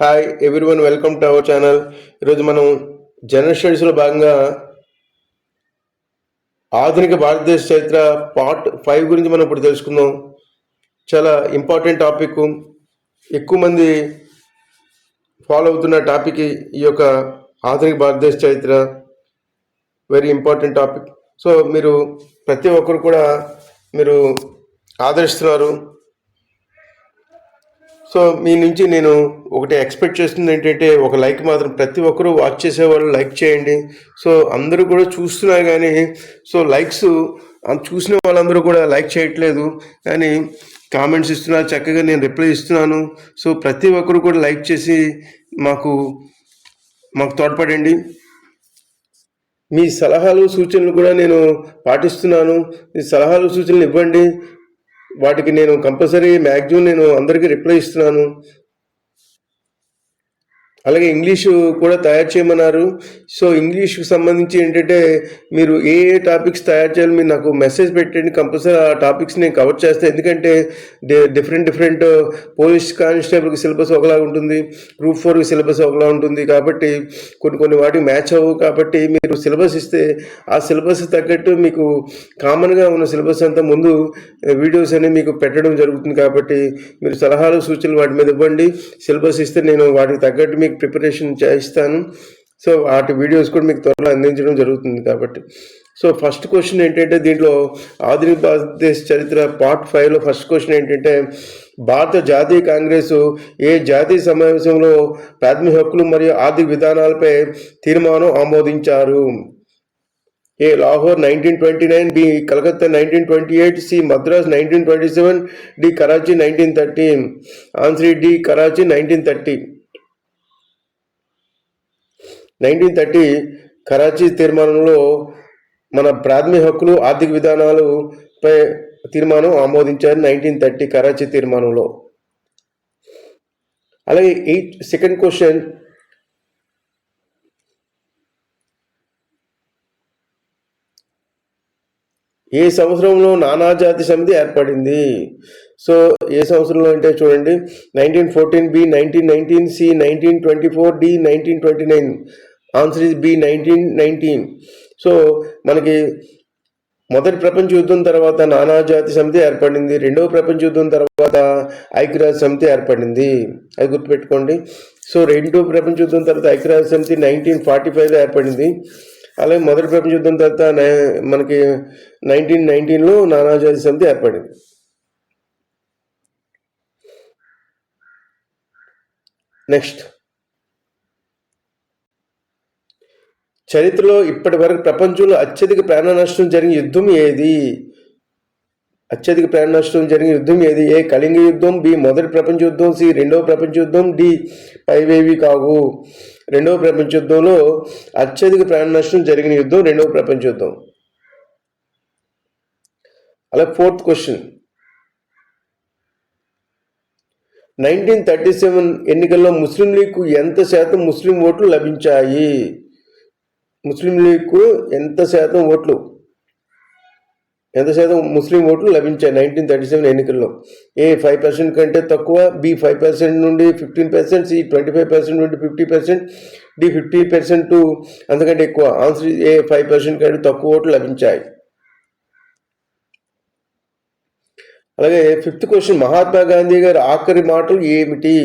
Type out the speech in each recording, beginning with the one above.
Hi everyone welcome to our channel ఈరోజు మనం general స్టడీస్లో భాగంగా ఆధునిక భారతదేశ చరిత్ర పార్ట్ ఫైవ్ గురించి మనం ఇప్పుడు తెలుసుకుందాం. చాలా ఇంపార్టెంట్ టాపిక్ ఎక్కువ మంది ఫాలో అవుతున్న టాపిక్ ఈ యొక్క ఆధునిక భారతదేశ చరిత్ర. వెరీ ఇంపార్టెంట్ టాపిక్ సో మీరు ప్రతి ఒక్కరు కూడా మీరు ఆదరిస్తున్నారు. సో మీ నుంచి నేను ఒకటి ఎక్స్పెక్ట్ చేస్తుంది ఏంటంటే ఒక లైక్ మాత్రం ప్రతి ఒక్కరూ వాచ్ చేసేవాళ్ళు లైక్ చేయండి. సో అందరూ కూడా చూస్తున్నారు కానీ సో లైక్స్ చూసిన వాళ్ళందరూ కూడా లైక్ చేయట్లేదు. కానీ కామెంట్స్ ఇస్తున్నారు చక్కగా నేను రిప్లై ఇస్తున్నాను. సో ప్రతి ఒక్కరు కూడా లైక్ చేసి మాకు మాకు తోడ్పడండి. మీ సలహాలు సూచనలు కూడా నేను పాటిస్తున్నాను. మీ సలహాలు సూచనలు ఇవ్వండి. వాటికి నేను కంపల్సరీ మ్యాక్సిమం నేను అందరికీ రిప్లై ఇస్తున్నాను. అలాగే ఇంగ్లీషు కూడా తయారు చేయమన్నారు. సో ఇంగ్లీష్కి సంబంధించి ఏంటంటే మీరు ఏ ఏ టాపిక్స్ తయారు చేయాలి మీరు నాకు మెసేజ్ పెట్టండి కంపల్సరీ ఆ టాపిక్స్ నేను కవర్ చేస్తాను ఎందుకంటే డిఫరెంట్ డిఫరెంట్ పోలీస్ కానిస్టేబుల్కి సిలబస్ ఒకలా ఉంటుంది గ్రూప్ ఫోర్కి సిలబస్ ఒకలా ఉంటుంది కాబట్టి కొన్ని కొన్ని వాటికి మ్యాచ్ అవ్వవు కాబట్టి మీరు సిలబస్ ఇస్తే ఆ సిలబస్ తగ్గట్టు మీకు కామన్గా ఉన్న సిలబస్ అంతా ముందు వీడియోస్ అనేవి మీకు పెట్టడం జరుగుతుంది కాబట్టి మీరు సలహాలు సూచనలు వాటి మీద ఇవ్వండి. సిలబస్ ఇస్తే నేను వాటికి తగ్గట్టు మీకు ప్రిపరేషన్ చేయిస్తాను సో వాటి వీడియోస్ కూడా మీకు త్వరలో అందించడం జరుగుతుంది కాబట్టి. సో ఫస్ట్ క్వశ్చన్ ఏంటంటే దీంట్లో ఆధునిక భారతదేశ చరిత్ర పార్ట్ ఫైవ్లో ఫస్ట్ క్వశ్చన్ ఏంటంటే భారత జాతీయ కాంగ్రెస్ ఏ జాతీయ సమావేశంలో ప్రాథమిక హక్కులు మరియు ఆర్థిక విధానాలపై తీర్మానం ఆమోదించారు? A Lahore nineteen twenty nine B Calcutta nineteen twenty eight C Madras nineteen twenty seven D Karachi nineteen thirty answer D Karachi nineteen thirty nineteen thirty Karachi తీర్మానంలో మన ప్రాథమిక హక్కులు ఆర్థిక విధానాలు పై తీర్మానం ఆమోదించారు నైన్టీన్ థర్టీ కరాచీ తీర్మానంలో. అలాగే ఎయిట్ సెకండ్ క్వశ్చన్ ఏ సంవత్సరంలో నానాజాతి సమితి ఏర్పడింది? సో ఏ సంవత్సరంలో అంటే చూడండి nineteen fourteen B nineteen nineteen C nineteen twenty four D nineteen twenty nine. Answer is B nineteen nineteen. So మనకి మొదటి ప్రపంచ యుద్ధం తర్వాత నానాజాతి సమితి ఏర్పడింది. రెండవ ప్రపంచ యుద్ధం తర్వాత ఐక్యరాజ్య సమితి ఏర్పడింది. అది గుర్తుపెట్టుకోండి. సో రెండో ప్రపంచ యుద్ధం తర్వాత ఐక్యరాజ్య సమితి నైన్టీన్ ఫార్టీ ఫైవ్లో ఏర్పడింది. అలాగే మొదటి ప్రపంచ యుద్ధం తర్వాత మనకి నైన్టీన్ నైన్టీన్లో నానాజాతి సమితి ఏర్పడింది. నెక్స్ట్. చరిత్రలో ఇప్పటి వరకు ప్రపంచంలో అత్యధిక ప్రాణ నష్టం జరిగిన యుద్ధం ఏది? అత్యధిక ప్రాణ నష్టం జరిగిన యుద్ధం ఏది? ఏ కళింగ యుద్ధం? బి మొదటి ప్రపంచ యుద్ధం? సి రెండవ ప్రపంచ యుద్ధం? డి పైవేవి కావు. రెండవ ప్రపంచ యుద్ధంలో అత్యధిక ప్రాణ నష్టం జరిగిన యుద్ధం రెండవ ప్రపంచ యుద్ధం. అలా fourth question. Nineteen thirty seven ఎన్నికల్లో ముస్లిం లీగ్కు ఎంత శాతం ముస్లిం ఓట్లు లభించాయి? ముస్లిం లీగ్కు ఎంత శాతం ఓట్లు? ఎంత శాతం ముస్లిం ఓట్లు లభించాయి నైన్టీన్ థర్టీ సెవెన్ ఎన్నికల్లో? ఏ ఫైవ్ పర్సెంట్ కంటే తక్కువ బి ఫైవ్ పర్సెంట్ నుండి fifteen percent C twenty five percent నుండి fifty percent D fifty percent అంతకంటే ఎక్కువ. ఆన్సర్ ఏ ఫైవ్ పర్సెంట్ కంటే తక్కువ ఓట్లు లభించాయి. అలాగే ఫిఫ్త్ క్వశ్చన్ మహాత్మా గాంధీ గారి ఆఖరి మాటలు ఏమిటి?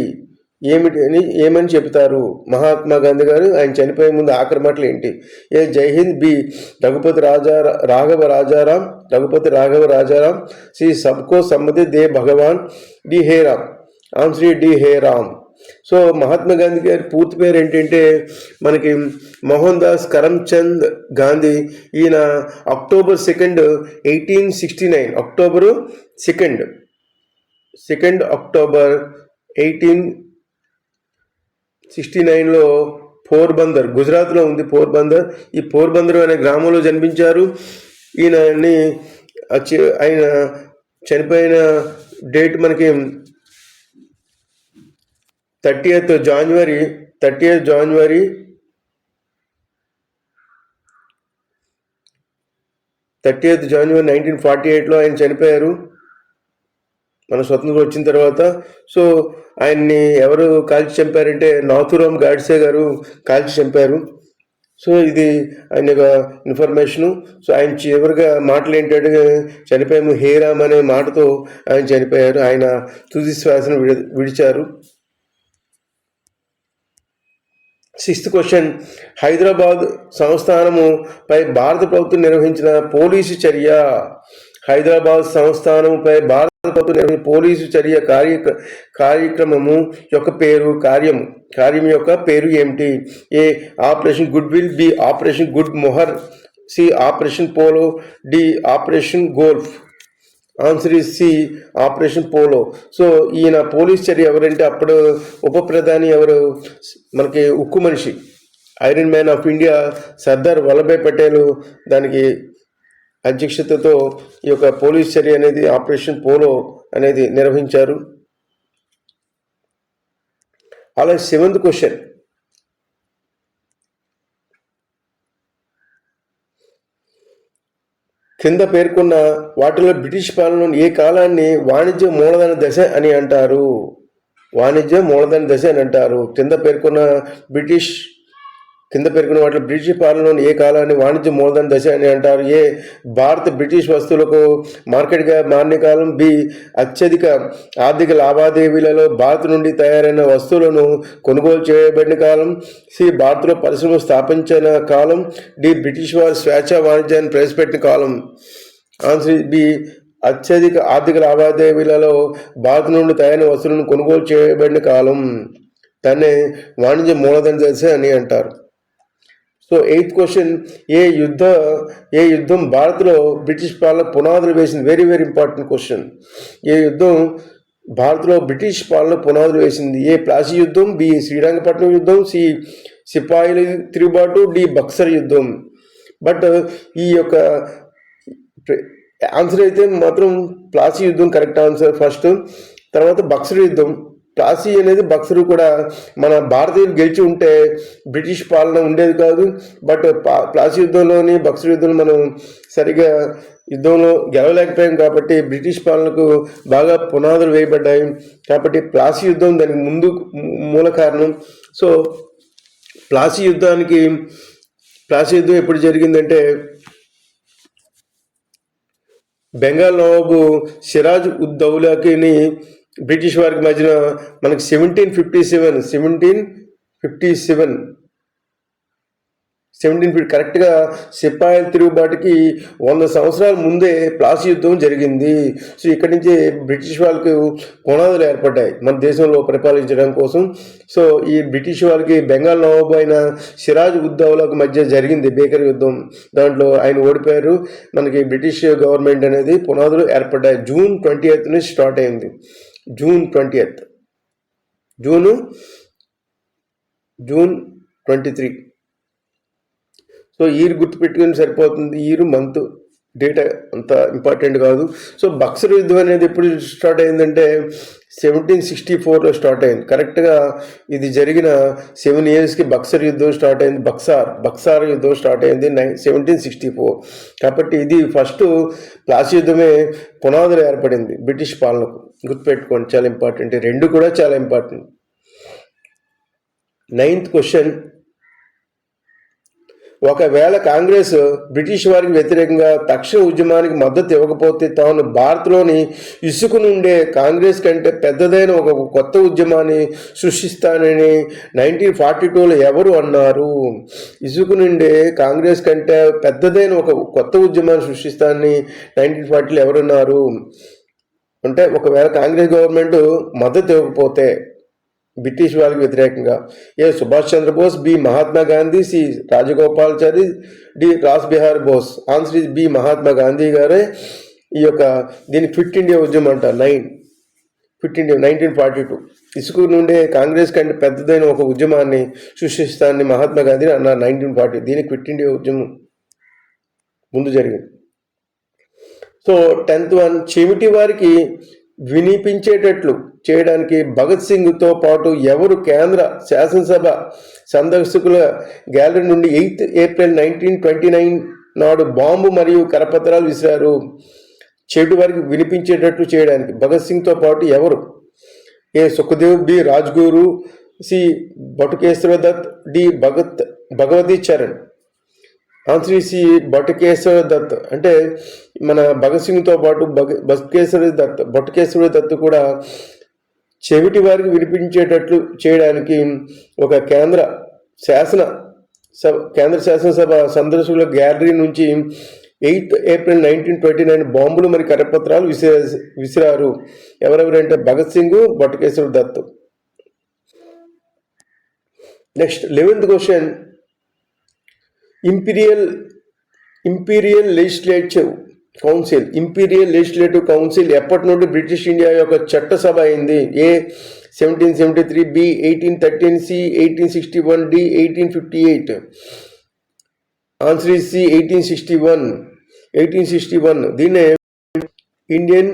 ఏమిటి అని ఏమని చెబుతారు? మహాత్మా గాంధీ గారు ఆయన చనిపోయే ముందు ఆఖరి మాటలు ఏంటి? ఏ జై హింద్ బి రఘుపతి రాజా రాఘవ రాజారాం రఘుపతి రాఘవ రాజారాం శ్రీ సబ్కో సమ్మతి దే భగవాన్ D Hey Ram. Answer D Hey Ram. So Mahatma Gandhi గారి పూర్తి పేరు ఏంటంటే మనకి మోహన్ దాస్ కరమ్చంద్ గాంధీ. ఈయన October second eighteen sixty nine October second second October eighteen sixty నైన్లో పోర్బందర్ గుజరాత్లో ఉంది పోర్బందర్. ఈ పోర్బందర్ అనే గ్రామంలో జన్మించారు. ఈయనని ఆయన చనిపోయిన డేట్ మనకి thirty eighth January thirty eighth January thirty eighth January nineteen forty ఎయిట్లో ఆయన చనిపోయారు. మన స్వతంత్రం వచ్చిన తర్వాత. సో ఆయన్ని ఎవరు కాల్చి చంపారంటే నాథురామ్ గాడ్సే గారు కాల్చి చంపారు. సో ఇది ఆయన యొక్క ఇన్ఫర్మేషను. సో ఆయన చివరిగా మాటలు ఏంటంటే చనిపోయాము హేరామ్ అనే మాటతో ఆయన చనిపోయారు. ఆయన తుది శ్వాసను విడి విడిచారు. Sixth question. హైదరాబాద్ సంస్థానము పై భారత ప్రభుత్వం నిర్వహించిన పోలీసు చర్య. హైదరాబాద్ సంస్థానంపై భారత ప్రభుత్వం పోలీసు చర్య కార్య కార్యక్రమము యొక్క పేరు కార్యము కార్యం యొక్క పేరు ఏమిటి? A operation goodwill B operation good mohair C operation polo D operation golf. Answer is C operation polo. So ఈయన పోలీస్ చర్య ఎవరంటే అప్పుడు ఉప ప్రధాని ఎవరు? మనకి ఉక్కు మనిషి. Iron man of India Sardar Vallabhbhai Patel. దానికి అధ్యక్షతతో ఈ యొక్క పోలీస్ చర్య అనేది ఆపరేషన్ పోలో అనేది నిర్వహించారు. అలాగే సెవెంత్ క్వశ్చన్. కింద పేర్కొన్న వాటిలో బ్రిటిష్ పాలన ఏ కాలాన్ని వాణిజ్య మూలధన దశ అని అంటారు? వాణిజ్య మూలధన దశ అని అంటారు. కింద పేర్కొన్న బ్రిటిష్ కింద పేర్కొన్న వాటిలో బ్రిటిష్ పాలనలోని ఏ కాలాన్ని వాణిజ్య మూలధన దశ అని అంటారు? ఏ భారత బ్రిటిష్ వస్తువులకు మార్కెట్గా మారిన కాలం బి అత్యధిక ఆర్థిక లావాదేవీలలో భారత్ నుండి తయారైన వస్తువులను కొనుగోలు చేయబడిన కాలం సి భారత్లో పరిశ్రమ స్థాపించిన కాలం డి బ్రిటిష్ వారు స్వేచ్ఛ వాణిజ్యాన్ని ప్రవేశపెట్టిన కాలం. ఆన్సర్ బి అత్యధిక ఆర్థిక లావాదేవీలలో భారత్ నుండి తయారైన వస్తువులను కొనుగోలు చేయబడిన కాలం. దాన్ని వాణిజ్య మూలధన దశ అని అంటారు. సో ఎయిత్ క్వశ్చన్ ఏ యుద్ధ ఏ యుద్ధం భారత్లో బ్రిటిష్ పాలన పునాదులు వేసింది వెరీ వెరీ ఇంపార్టెంట్ క్వశ్చన్ ఏ యుద్ధం భారత్లో బ్రిటిష్ పాలన పునాదులు వేసింది? ఏ ప్లాసీ యుద్ధం? బి శ్రీరంగపట్నం యుద్ధం? సి సిపాయిల తిరుగుబాటు? డి బక్సర్ యుద్ధం? బట్ ఈ యొక్క ఆన్సర్ అయితే మాత్రం ప్లాసీ యుద్ధం కరెక్ట్ ఆన్సర్ ఫస్ట్. తర్వాత బక్సర్ యుద్ధం. ప్లాసీ అనేది బక్సరు కూడా మన భారతీయులు గెలిచి ఉంటే బ్రిటిష్ పాలన ఉండేది కాదు. బట్ ప్లాసీ యుద్ధంలోని బక్సర్ యుద్ధంలో మనం సరిగా యుద్ధంలో గెలవలేకపోయాం కాబట్టి బ్రిటిష్ పాలనకు బాగా పునాదులు వేయబడ్డాయి. కాబట్టి ప్లాసీ యుద్ధం దానికి ముందు మూల కారణం. సో ప్లాసీ యుద్ధానికి ప్లాసీ యుద్ధం ఎప్పుడు జరిగిందంటే బెంగాల్ నవాబు సిరాజ్ ఉద్దౌలాకిని బ్రిటిష్ వారికి మధ్యన మనకి seventeen fifty seven seventeen fifty seven seventeen fifty కరెక్ట్గా సిపాయిల తిరుగుబాటుకి వంద సంవత్సరాల ముందే ప్లాసీ యుద్ధం జరిగింది. సో ఇక్కడి నుంచి బ్రిటిష్ వాళ్ళకు పునాదులు ఏర్పడ్డాయి మన దేశంలో పరిపాలించడం కోసం. సో ఈ బ్రిటిష్ వాళ్ళకి బెంగాల్ నవాబు అయిన సిరాజ్ ఉద్దౌలకు మధ్య జరిగింది బేకరీ యుద్ధం. దాంట్లో ఆయన ఓడిపోయారు. మనకి బ్రిటిష్ గవర్నమెంట్ అనేది పునాదులు ఏర్పడ్డాయి. జూన్ ట్వంటీ ఎయిత్ నుంచి స్టార్ట్ అయింది. June twenty eighth. June June twenty three. So year గుర్తుపెట్టుకుని సరిపోతుంది. ఇయర్ మంత్ డేట్ అంత ఇంపార్టెంట్ కాదు. సో బక్సర్ యుద్ధం అనేది ఎప్పుడు స్టార్ట్ అయిందంటే సెవెంటీన్ సిక్స్టీ ఫోర్లో స్టార్ట్ అయింది. కరెక్ట్గా ఇది జరిగిన సెవెన్ ఇయర్స్కి బక్సర్ యుద్ధం స్టార్ట్ అయింది. బక్సార్ బక్సార్ యుద్ధం స్టార్ట్ అయింది నైన్ సెవెంటీన్ సిక్స్టీ ఫోర్. కాబట్టి ఇది ఫస్ట్ ప్లాస్ యుద్ధమే పునాదులు ఏర్పడింది బ్రిటిష్ పాలనకు. గుర్తుపెట్టుకోండి చాలా ఇంపార్టెంట్ రెండు కూడా చాలా ఇంపార్టెంట్ నైన్త్ క్వశ్చన్ ఒకవేళ కాంగ్రెస్ బ్రిటిష్ వారికి వ్యతిరేకంగా తక్షణ ఉద్యమానికి మద్దతు ఇవ్వకపోతే తాను భారత్లోని ఇసుక నుండే కాంగ్రెస్ కంటే పెద్దదైన ఒక కొత్త ఉద్యమాన్ని సృష్టిస్తానని నైన్టీన్ ఫార్టీ టూలో ఎవరు అన్నారు? ఇసుక నుండే కాంగ్రెస్ కంటే పెద్దదైన ఒక కొత్త ఉద్యమాన్ని సృష్టిస్తానని నైన్టీన్ ఫార్టీలో ఎవరున్నారు అంటే ఒకవేళ కాంగ్రెస్ గవర్నమెంట్ మద్దతు ఇవ్వకపోతే బ్రిటిష్ వాళ్ళకి వ్యతిరేకంగా. A Subhash Chandrabose B Mahatma Gandhi C Rajagopalachari D Ras Bihari Bose. Answer is B Mahatma Gandhi గారే ఈ యొక్క దీన్ని ఫిట్ ఇండియా ఉద్యమం అంటారు nine. Quit India nineteen forty two. ఇసుక నుండే కాంగ్రెస్ కంటే పెద్దదైన ఒక ఉద్యమాన్ని సృష్టిస్తానని మహాత్మా గాంధీ అన్నారు నైన్టీన్ ఫార్టీ. దీనికి క్విట్ ఇండియా ఉద్యమం ముందు జరిగింది. సో టెన్త్ వన్ చెవిటి వారికి వినిపించేటట్లు చేయడానికి భగత్ సింగ్తో పాటు ఎవరు కేంద్ర శాసనసభ సందర్శకుల గ్యాలరీ నుండి eighth April nineteen twenty nine నాడు బాంబు మరియు కరపత్రాలు విసిరారు. చెవిటి వారికి వినిపించేటట్లు చేయడానికి భగత్ సింగ్తో పాటు ఎవరు? A Sukhdev B Rajguru C Batukeshwar Dutt D Bhagat Bhagwati Charan. ఆంధ్రీసి C Dutt అంటే మన భగత్ సింగ్తో పాటు భగ బటుకేశ్వర దత్ బటుకేశ్వర దత్ కూడా చెవిటి వారికి వినిపించేటట్లు చేయడానికి ఒక కేంద్ర శాసన సభ కేంద్ర శాసనసభ సందర్శకుల గ్యాలరీ నుంచి eighth April nineteen twenty nine బాంబులు మరి కరపత్రాలు విసిరా విసిరారు. ఎవరెవరంటే Bhagat Singh Batukeshwar Dutt next eleventh question. Imperial imperial legislative council imperial legislative council ఎప్పటి నుండి బ్రిటిష్ ఇండియా యొక్క చట్టసభ అయింది? A seventeen seventy three B eighteen thirteen C eighteen sixty one D eighteen fifty eight answer is C eighteen sixty one eighteen sixty one దీన్నే Indian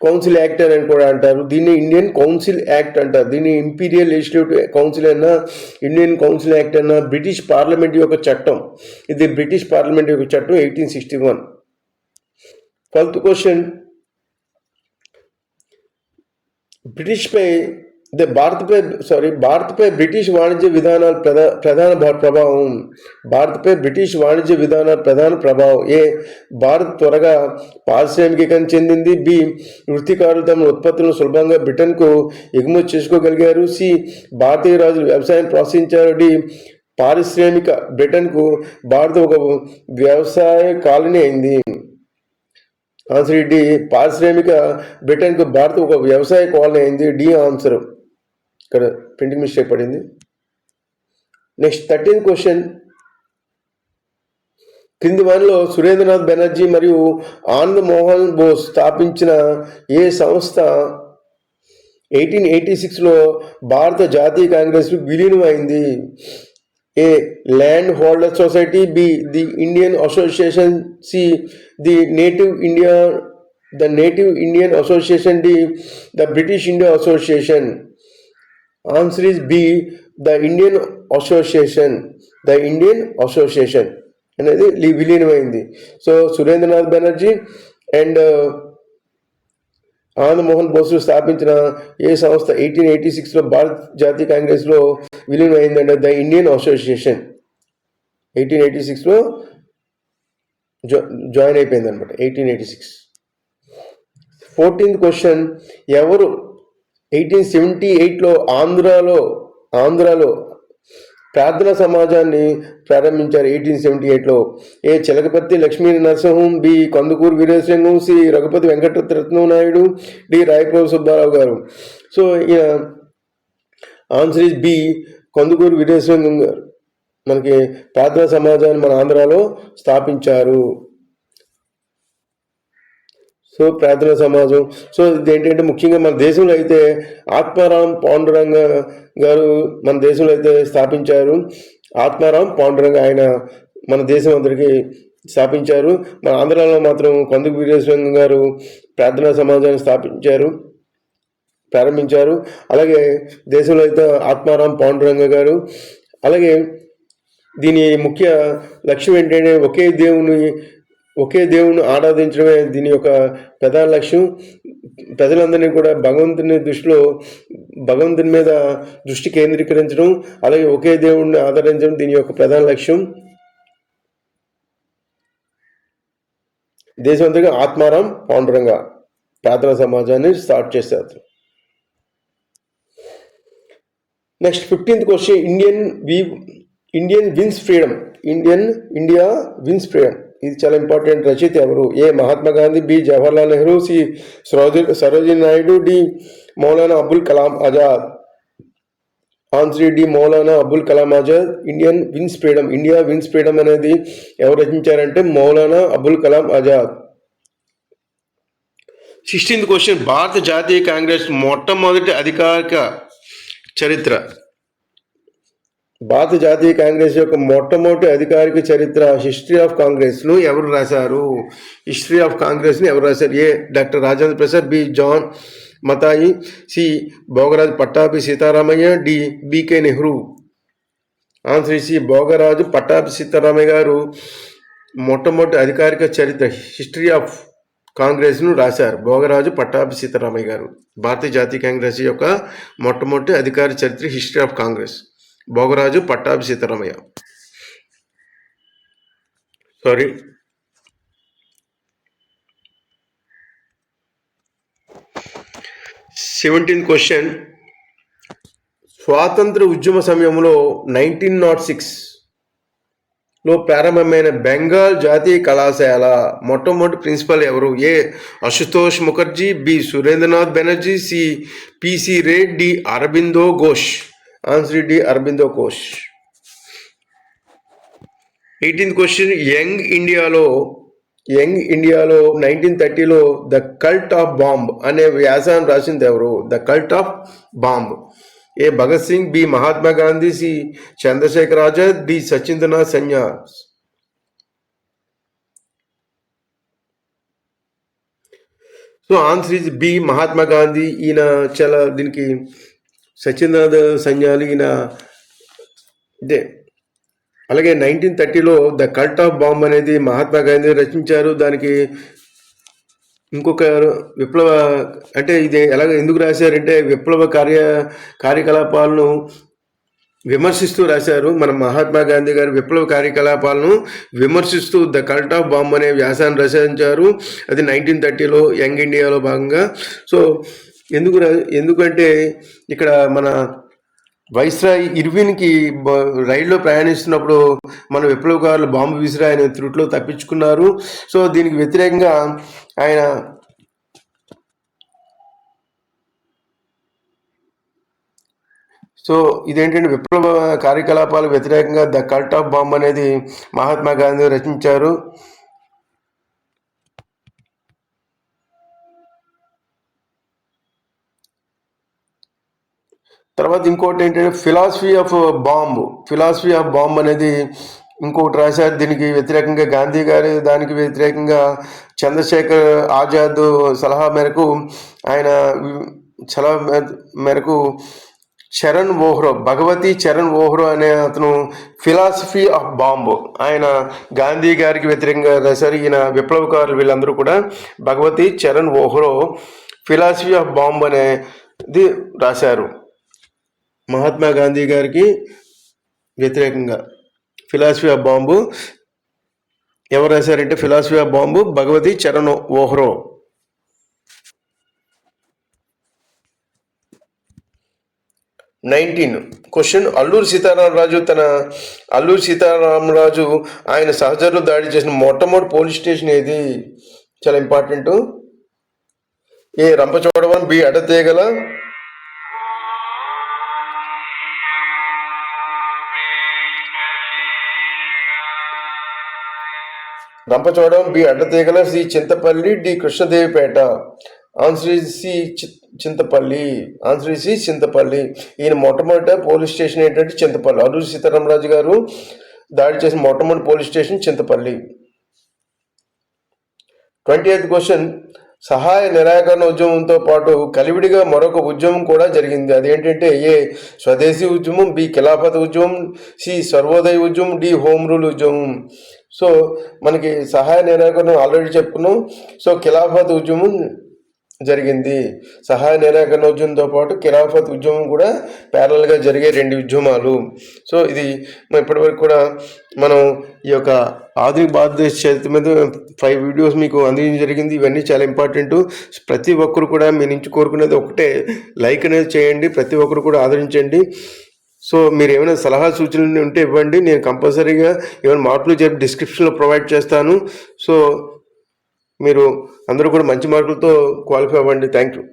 council act అని కూడా అంటారు. దీన్ని ఇండియన్ కౌన్సిల్ యాక్ట్ అంటారు. దీన్ని ఇంపీరియల్ లెజిస్లేటివ్ కౌన్సిల్ అయినా Indian council act అయినా British parliament యొక్క చట్టం. ఇది బ్రిటిష్ పార్లమెంట్ యొక్క చట్టం eighteen sixty one twelfth question బ్రిటిష్పై the భారత్పై సారీ భారత్పై బ్రిటిష్ వాణిజ్య విధానాల ప్రధా ప్రధాన భా- ప్రభావం. భారత్పై బ్రిటిష్ వాణిజ్య విధానాల ప్రధాన ప్రభావం. ఏ భారత్ త్వరగా పారిశ్రామికీకరణ చెందింది. బి వృత్తికారులు తమ ఉత్పత్తులను సులభంగా బ్రిటన్కు ఎగుమతి చేసుకోగలిగారు. సి భారతీయ రాజులు వ్యవసాయం ప్రోత్సహించారు. డి పారిశ్రామిక బ్రిటన్కు భారత్ ఒక వ్యవసాయ కాలనీ అయింది. ఆన్సర్ డి పారిశ్రామిక బ్రిటన్కు భారత్ ఒక వ్యవసాయ కాలనీ అయింది. D answer. ఇక్కడ ప్రింటింగ్ మిస్టేక్ పడింది. నెక్స్ట్ థర్టీన్ క్వశ్చన్ క్రింది వారిలో సురేంద్రనాథ్ బెనర్జీ మరియు ఆనంద్ మోహన్ బోస్ స్థాపించిన ఏ సంస్థ? ఎయిటీన్ ఎయిటీ సిక్స్లో భారత జాతీయ కాంగ్రెస్ విలీనం అయింది A land holder society B the Indian association C the native India the native Indian association D the British India association. Answer is B the Indian association the Indian association అనేది విలీనమైంది. So Surendranath Banerjee and uh, Anandamohan Bose స్థాపించిన ఏ సంస్థ eighteen eighty సిక్స్లో భారత్ జాతీయ కాంగ్రెస్లో విలీనమైంది అయిందంటే the Indian association. Eighteen eighty సిక్స్లో జా జాయిన్ అయిపోయింది అనమాట eighteen eighty six. Fourteenth question ఎవరు ఎయిటీన్ సెవెంటీ ఎయిట్లో ఆంధ్రాలో ఆంధ్రాలో ప్రార్థన సమాజాన్ని ప్రారంభించారు ఎయిటీన్ సెవెంటీ ఎయిట్లో. A Chilakaparthi Lakshmi Narasimham B Kandukuri Veeresalingam C Raghupathi Venkataratnam Naidu D Rayaprabhu Subbarao garu. So ఈయన answer is B Kandukuri Veeresalingam garu. మనకి ప్రార్థన సమాజాన్ని మన ఆంధ్రాలో స్థాపించారు. సో ప్రార్థన సమాజం. సో ఇది ఏంటంటే ముఖ్యంగా మన దేశంలో అయితే ఆత్మారాం పాండురంగ గారు మన దేశంలో అయితే స్థాపించారు. ఆత్మారాం పాండురంగ ఆయన మన దేశం అందరికీ స్థాపించారు. మన ఆంధ్రాలో మాత్రం కందుకు వీరేశ్వరంగ గారు ప్రార్థనా సమాజాన్ని స్థాపించారు ప్రారంభించారు. అలాగే దేశంలో అయితే ఆత్మారాం పాండురంగ గారు. అలాగే దీని ముఖ్య లక్ష్యం ఏంటంటే ఒకే దేవుని ఒకే దేవుని ఆరాధించడమే దీని యొక్క ప్రధాన లక్ష్యం. ప్రజలందరినీ కూడా భగవంతుని దృష్టిలో భగవంతుని మీద దృష్టి కేంద్రీకరించడం అలాగే ఒకే దేవుడిని ఆదరించడం దీని యొక్క ప్రధాన లక్ష్యం. దేశమంతగా ఆత్మారాం పాండురంగ ప్రార్థన సమాజాన్ని స్టార్ట్ చేశారు. నెక్స్ట్ ఫిఫ్టీన్త్ క్వశ్చన్ ఇండియన్ వి Indian wins freedom Indian India wins freedom. ఇది చాలా ఇంపార్టెంట్ రచయిత ఎవరు? A Mahatma Gandhi B. Jawaharlal Nehru C. Saroji Sarojini Naidu D. Maulana Abul Kalam Azad. Answer D. Maulana Abul Kalam Azad. Indian wins freedom India wins freedom అనేది ఎవరు రచించారంటే Maulana Abul Kalam Azad. Sixteenth question భారత జాతీయ కాంగ్రెస్ మొట్టమొదటి అధికారిక చరిత్ర. భారత జాతీయ కాంగ్రెస్ యొక్క మొట్టమొదటి అధికారిక చరిత్ర హిస్టరీ ఆఫ్ కాంగ్రెస్ను ఎవరు రాశారు? హిస్టరీ ఆఫ్ కాంగ్రెస్ని ఎవరు రాశారు? A doctor Rajendra Prasad B John Mathai C Bhogaraju Pattabhi Sitaramayya D BK Nehru. Answer C Bhogaraju Pattabhi Sitaramayya garu మొట్టమొదటి అధికారిక చరిత్ర హిస్టరీ ఆఫ్ కాంగ్రెస్ను రాశారు. భోగరాజు పట్టాభి సీతారామయ్య గారు. భారతీయ జాతీయ కాంగ్రెస్ యొక్క మొట్టమొదటి అధికార చరిత్ర history of Congress. Bhogaraju Pattabhi Sitaramayya sorry seventeen question స్వాతంత్ర ఉద్యమ సమయంలో నైన్టీన్ నాట్ సిక్స్లో ప్రారంభమైన బెంగాల్ జాతీయ కళాశాల మొట్టమొదటి ప్రిన్సిపల్ ఎవరు? A Ashutosh Mukherjee B Surendranath Banerjee C PC Ray D Aurobindo Ghosh. Answer D Aurobindo Ghosh. Eighteenth question Young ఇండియాలో యంగ్ ఇండియాలో నైన్టీన్ థర్టీలో ద కల్ట్ ఆఫ్ బాంబ్ అనే వ్యాసాన్ని రాసింది ఎవరు? The cult of bomb. A Bhagat Singh B Mahatma Gandhi C Chandrashekhar Azad D Sachindranath Sanyal. So answer is B Mahatma Gandhi. ఈయన చాలా దీనికి సత్యనాథ్ సన్యాలు ఈయన ఇదే. అలాగే నైన్టీన్ థర్టీలో ద కల్ట్ ఆఫ్ బాంబ్ అనేది మహాత్మా గాంధీ రచించారు. దానికి ఇంకొక విప్లవ అంటే ఇది ఎలాగ ఎందుకు రాశారంటే విప్లవ కార్య కార్యకలాపాలను విమర్శిస్తూ రాశారు. మన మహాత్మా గాంధీ గారి విప్లవ కార్యకలాపాలను విమర్శిస్తూ ద కల్ట్ ఆఫ్ బాంబ్ అనే వ్యాసాన్ని రచించారు. అది నైన్టీన్ థర్టీలో యంగ్ ఇండియాలో భాగంగా. సో ఎందుకు ఎందుకంటే ఇక్కడ మన వైస్రాయ్ ఇర్విన్కి బ- రైల్లో ప్రయాణిస్తున్నప్పుడు మన విప్లవకారులు బాంబు విసిరి ఆయన త్రుట్లో తప్పించుకున్నారు. సో దీనికి వ్యతిరేకంగా ఆయన సో ఇదేంటంటే విప్లవ కార్యకలాపాలకు వ్యతిరేకంగా ద కల్ట్ ఆఫ్ బాంబ్ అనేది మహాత్మా గాంధీ రచించారు. తర్వాత ఇంకోటి ఏంటంటే philosophy of bomb philosophy of bomb అనేది ఇంకోటి రాశారు. దీనికి వ్యతిరేకంగా గాంధీ గారు దానికి వ్యతిరేకంగా చంద్రశేఖర్ ఆజాద్ సలహా మేరకు ఆయన సలహా మేరకు చరణ్ ఓహ్రో భగవతి చరణ్ ఓహ్రో అనే అతను ఫిలాసఫీ ఆఫ్ బాంబు ఆయన గాంధీ గారికి వ్యతిరేకంగా రాశారు. ఈయన విప్లవకారులు వీళ్ళందరూ కూడా Bhagwati Charan Vohra philosophy of bomb అనేది రాశారు. మహాత్మా గాంధీ గారికి వ్యతిరేకంగా. Philosophy of bomb. ఎవరు రాశారంటే philosophy of bomb Bhagwati Charan Vohra. Nineteen. Question Alluri Sitaramaraju తన అల్లూరు సీతారామరాజు ఆయన సహచరులు దాడి చేసిన మొట్టమొదటి పోలీస్ స్టేషన్ ఏది? చాలా important. A Rampachodavaram B Addateegala రంపచోడం B Addateegala C Chintapalli D Krishnadevipeta. Answer C Chintapalli. Answer C Chintapalli. ఈయన మొట్టమొదట పోలీస్ స్టేషన్ ఏంటంటే చింతపల్లి. అల్లూరి సీతారామరాజు గారు దాడి చేసిన మొట్టమొదటి police station Chintapalli. Twenty eighth question. సహాయ నిరాకరణ ఉద్యమంతో పాటు కలివిడిగా మరొక ఉద్యమం కూడా జరిగింది. అదేంటంటే ఏ స్వదేశీ ఉద్యమం బి ఖిలాఫత్ ఉద్యమం సి సర్వోదయ ఉద్యమం డి హోమ్ రూల్ ఉద్యమం. సో మనకి సహాయ నిరాకరణ ఆల్రెడీ చెప్పుకున్నాం సో ఖిలాఫత్ ఉద్యమం జరిగింది. సహాయ నిరాకరణ ఉద్యమంతో పాటు ఖిలాఫత్ ఉద్యమం కూడా ప్యారల్గా జరిగే రెండు ఉద్యమాలు. సో ఇది ఇప్పటివరకు కూడా మనం ఈ యొక్క ఆధునిక భారతదేశ చరిత్ర మీద ఫైవ్ వీడియోస్ మీకు అందించడం జరిగింది. ఇవన్నీ చాలా ఇంపార్టెంట్ ప్రతి ఒక్కరు కూడా మీ నుంచి కోరుకునేది ఒకటే. లైక్ అనేది చేయండి. ప్రతి ఒక్కరు కూడా ఆదరించండి. సో మీరు ఏమైనా సలహా సూచనలు ఉంటే ఇవ్వండి. నేను కంపల్సరీగా ఏమైనా మార్పులు చెప్పి డిస్క్రిప్షన్లో ప్రొవైడ్ చేస్తాను. సో మీరు అందరూ కూడా మంచి మార్కులతో క్వాలిఫై అవ్వండి. Thank you.